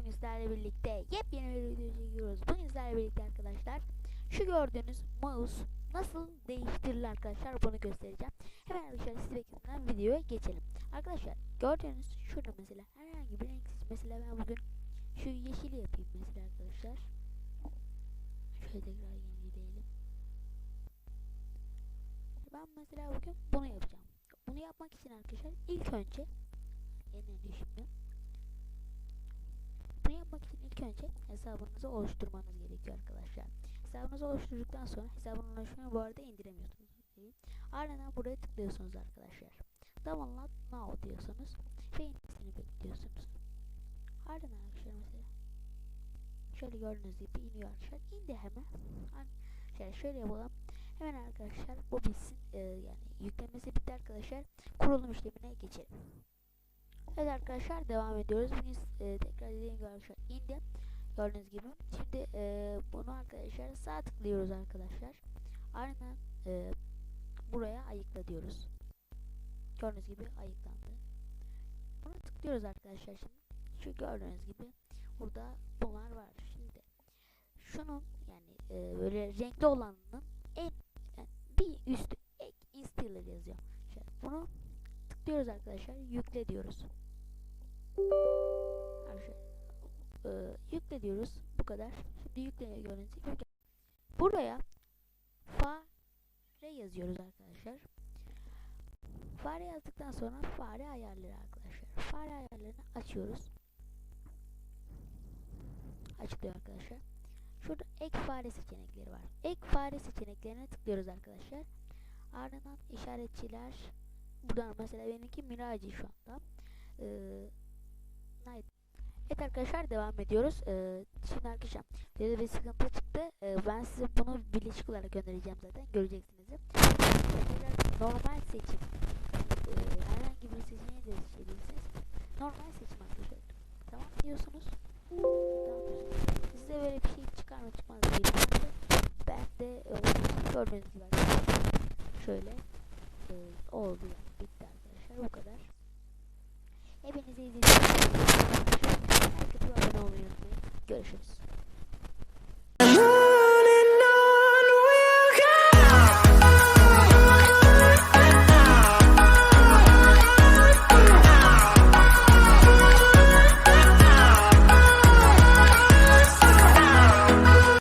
Bugün sizlerle birlikte yepyeni bir video çekiyoruz. Bugün sizlerle birlikte arkadaşlar şu gördüğünüz mouse nasıl değiştirilir arkadaşlar bunu göstereceğim. Hemen arkadaşlar sizi beklemeden videoya geçelim. Arkadaşlar gördüğünüz şurada mesela herhangi bir renk. Mesela ben bugün şu yeşili yapayım mesela arkadaşlar. Şöyle tekrar yenileyelim. Ben mesela bugün bunu yapacağım. Bunu yapmak için arkadaşlar ilk önce yenileyelim şimdi. Bunu yapmak için hesabınızı oluşturmanız gerekiyor arkadaşlar. Hesabınızı oluşturduktan sonra hesabın oluşumunu bu arada indiremiyorsunuz. Ardından buraya tıklıyorsunuz arkadaşlar. Download now diyorsunuz ve inmesini bekliyorsunuz. Ardından arkadaşlar mesela şöyle gördüğünüz gibi iniyor arkadaşlar. İndi hemen. Şöyle, şöyle yapalım. Hemen arkadaşlar bu bitsin. Ee, yani yüklemesi bitti arkadaşlar. Kurulum işlemine geçelim. Evet arkadaşlar devam ediyoruz. Bugün e, tekrar dediğim gibi arkadaşlar indi. Gördüğünüz gibi. Şimdi e, bunu arkadaşlar sağ tıklıyoruz arkadaşlar. Ardından e, buraya ayıkla diyoruz. Gördüğünüz gibi ayıklandı. Bunu tıklıyoruz arkadaşlar şimdi. Şu gördüğünüz gibi burada bunlar var. Şimdi şunun yani e, böyle renkli olanının en yani bir üstü ek installer yazıyor. Şöyle bunu tıklıyoruz arkadaşlar. Yükle diyoruz. E, yükle diyoruz. Bu kadar. Şimdi yükleniyor gördüğünüz gibi. Buraya fare yazıyoruz arkadaşlar. Fare yazdıktan sonra fare ayarları arkadaşlar. Fare ayarlarını açıyoruz. Açılıyor arkadaşlar. Şurada ek fare seçenekleri var. Ek fare seçeneklerine tıklıyoruz arkadaşlar. Ardından işaretçiler buradan mesela benimki Miraci şu anda. Ee, Night. Evet arkadaşlar devam ediyoruz. Ee, şimdi arkadaşlar böyle bir sıkıntı çıktı. Ee, ben size bunu birleşik olarak göndereceğim zaten. Göreceksiniz. Normal seçim. Ee, herhangi bir seçeneği de seçebilirsiniz. Normal seçim arkadaşlar. Tamam diyorsunuz. Tamam. Size böyle bir şey çıkar mı çıkmaz diye. Ben de e, gördüğünüz gibi. Şöyle e, oldu yani. Bitti arkadaşlar. Bu kadar. Hepinize izlediğiniz için suspicious.